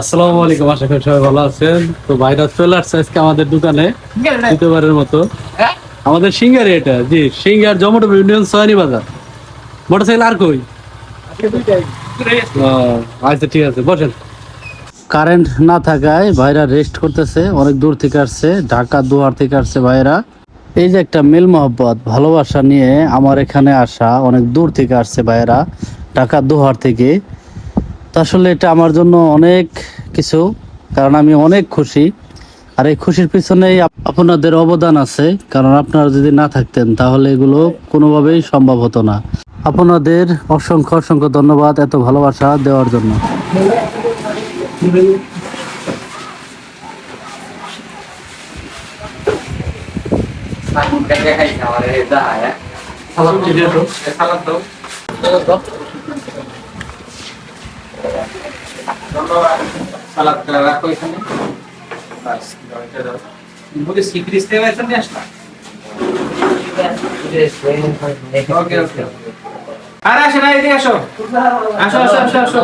আসসালামু আলাইকুম আশা করি সবাই ভালো আছেন। তো ভাইরা চলে আসছে আজকে আমাদের দোকানে দ্বিতীয়বারের মতো। আমাদের সিঙ্গার এটা জি সিঙ্গার জমটো ইউনিয়ন সয়ানি বাজার। মোটরসাইকেল আর কই? আচ্ছা ঠিক আছে বসেন। কারেন্ট না থাকায় ভাইরা রেস্ট করতেছে অনেক দূর থেকে আসছে ঢাকা দুয়ার থেকে আসছে ভাইরা। এই যে একটা মিল মহব্বত ভালোবাসা নিয়ে আমার এখানে আসা অনেক দূর থেকে আসছে ভাইরা ঢাকা দুহার থেকে। তো আসলে এটা আমার জন্য অনেক কিছু, কারণ আমি অনেক খুশি। আর এই খুশির পিছনেই আপনাদের অবদান আছে, কারণ আপনারা যদি না থাকতেন তাহলে এগুলো কোনোভাবেই সম্ভব হতো না। আপনাদের অসংখ্য অসংখ্য ধন্যবাদ এত ভালোবাসা দেওয়ার জন্য। এদিকে আসো। আসো আসো আসো আসো।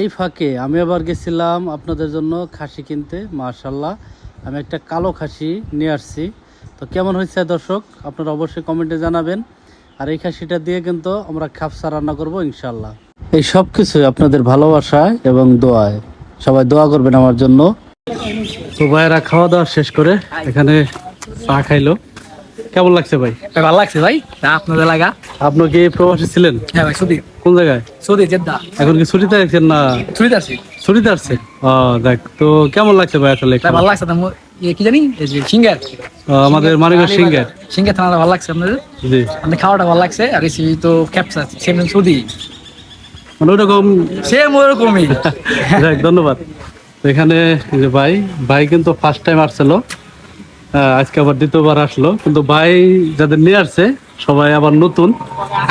এই ফাঁকে আমি আবার গেছিলাম আপনাদের জন্য খাসি কিনতে মার্শাল্লাহ আমি একটা কালো খাসি নিয়ে আসছি। তো কেমন হয়েছে দর্শক? আপনারা অবশ্যই কমেন্টে জানাবেন। আর এই খাসিটা দিয়ে কিন্তু আমরা খাপসা রান্না করব ইনশাল্লাহ এই সব কিছু আপনাদের ভালোবাসায় এবং দোয়ায়। সবাই দোয়া করবেন আমার জন্য। তো ভাইয়েরা খাওয়া দাওয়া শেষ করে এখানে চা খাইলো। কেমন লাগছে ভাই? ভালো লাগছে ভাই। আপনাদের লাগা? আপনি কি প্রবাসী ছিলেন? হ্যাঁ ভাই সুদীপ কোন জায়গায়? সুদীপ জেদ্দা। এখন কি ছুটিতে আছেন না? সুদীপ আছি। ছুটিতে আসছে ও দেখ তো কেমন লাগছে ভাই আসলে ভাই ভালো লাগছে কি জানি? এই যে সিঙ্গার। আমাদের মানিকগঞ্জ সিঙ্গার। সিঙ্গার থানাটা ভালো লাগছে আপনাদের। জি। আপনি খাওয়াটা ভালো লাগছে আর এসি তো ক্যাপসা সেম সুদি মানে ওরকম সেম ওরকমই যাক ধন্যবাদ। এখানে যে ভাই ভাই কিন্তু ফার্স্ট টাইম আসছিল। আজকে আবার দ্বিতীয়বার আসলো। কিন্তু ভাই যাদের নিয়ে আসছে সবাই আবার নতুন।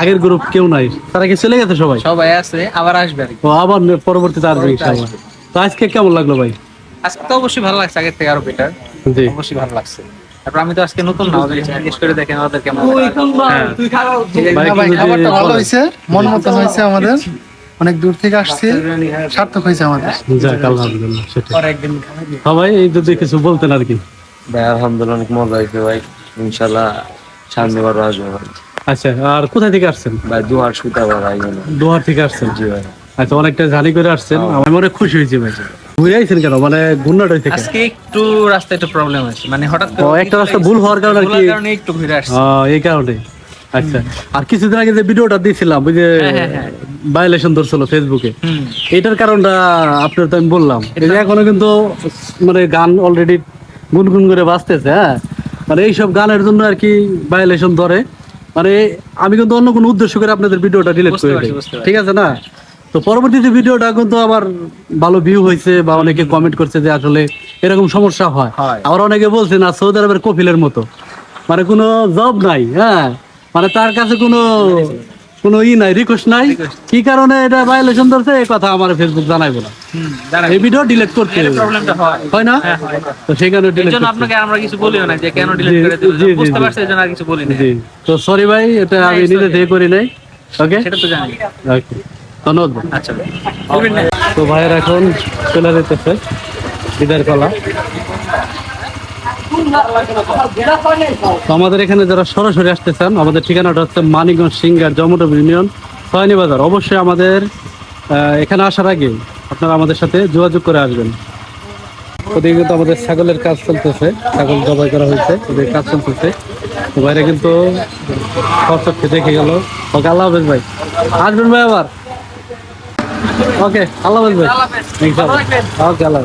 আগের গ্রুপ কেউ নাই। তারা কি চলে গেছে সবাই? সবাই আছে আবার আসবে আর। ও আবার পরবর্তীতে আসবে ইনশাআল্লাহ। তো আজকে কেমন লাগল ভাই? আজকে তো অবশ্যই ভালো লাগছে আগের থেকে আরও বেটার জি। অবশ্যই ভালো লাগছে। তারপর আমি তো আজকে নতুন না ওদের জিজ্ঞেস করে দেখেন ওদের কেমন হ্যাঁ। খাবারটা ভালো হয়েছে মন মতন হয়েছে আমাদের। অনেক দূর থেকে আসছে সার্থক হয়েছে আমাদের। যাক আলহামদুলিল্লাহ সেটাই। সবাই এই যদি কিছু বলতেন আর কি। ভাই আলহামদুলিল্লাহ অনেক মজা হয়েছে ভাই ইনশাল্লাহ ভাই। আচ্ছা আর কোথায় থেকে আসছেন? ভাই দুয়ার সুতা ভাই। দোহার থেকে আসছেন? জি ভাই। আচ্ছা অনেকটা জানি করে আসছেন। আমি অনেক খুশি হয়েছি ভাই। ঘুরে আইছেন কেন? মানে থেকে? আজকে একটু রাস্তায় একটু প্রবলেম আছে মানে হঠাৎ ও, একটা রাস্তা ভুল হওয়ার কারণে আর কি- কারণে একটু ঘুরে আসছে। এই কারণে। আচ্ছা আর কিছুদিন আগে যে ভিডিওটা দিয়েছিলাম ওই যে হ্যাঁ, হ্যাঁ, হ্যাঁ। ভায়োলেশন ধরছিল ফেসবুকে এটার কারণটা আপনার তো আমি বললাম। যে এখনও কিন্তু মানে গান অলরেডি গুনগুন করে বাজতেছে হ্যাঁ? মানে এইসব গানের জন্য আর কি ভায়োলেশন ধরে। মানে আমি কিন্তু অন্য কোনো উদ্দেশ্য করে আপনাদের ভিডিওটা ডিলিট করে দিই। ঠিক আছে না? তো পরবর্তীতে ভিডিওটা কিন্তু আবার ভালো ভিউ হয়েছে বা অনেকে কমেন্ট করছে যে আসলে এরকম সমস্যা হয়। হয়। আবার অনেকে বলছে না সৌদি আরবের কপিলের মতো। মানে কোনো জব নাই হ্যাঁ? মানে তার কাছে কোনো কোনো ই নাই রিকোয়েস্ট নাই। কি কারণে এটা ভায়োলেশন ধরছে এই কথা আমার ফেসবুক জানাইবো না। এই ভিডিও ডিলিট করতে হবে। প্রবলেমটা হয়। হয় না? হ্যাঁ, তো সেই কারণে ডিলিট জন্য আপনাকে আমরা কিছু বলিও না যে কেন ডিলিট করে দিল। বুঝতে জি। পারছি এই জন্য আর কিছু বলি না তো সরি ভাই এটা আমি নিজে. থেকে করি নাই। ওকে সেটা তো জানি। ওকে ধন্যবাদ আচ্ছা তো ভাইয়ের এখন চলে যেতেছে বিদার কলা আমাদের এখানে যারা সরাসরি আসতে চান আমাদের ঠিকানাটা হচ্ছে মানিকগঞ্জ সিঙ্গার জমটব ইউনিয়ন সয়নি বাজার। অবশ্যই আমাদের এখানে আসার আগে আপনারা আমাদের সাথে যোগাযোগ করে আসবেন। ওদিকে কিন্তু আমাদের ছাগলের কাজ চলতেছে ছাগল জবাই করা হয়েছে ওদের কাজ চলতেছে। বাইরে কিন্তু খরচকে দেখে গেল। ওকে আল্লাহ হাফেজ ভাই। আসবেন ভাই আবার? ওকে আল্লাহ হাফেজ ভাই। ওকে আল্লাহ।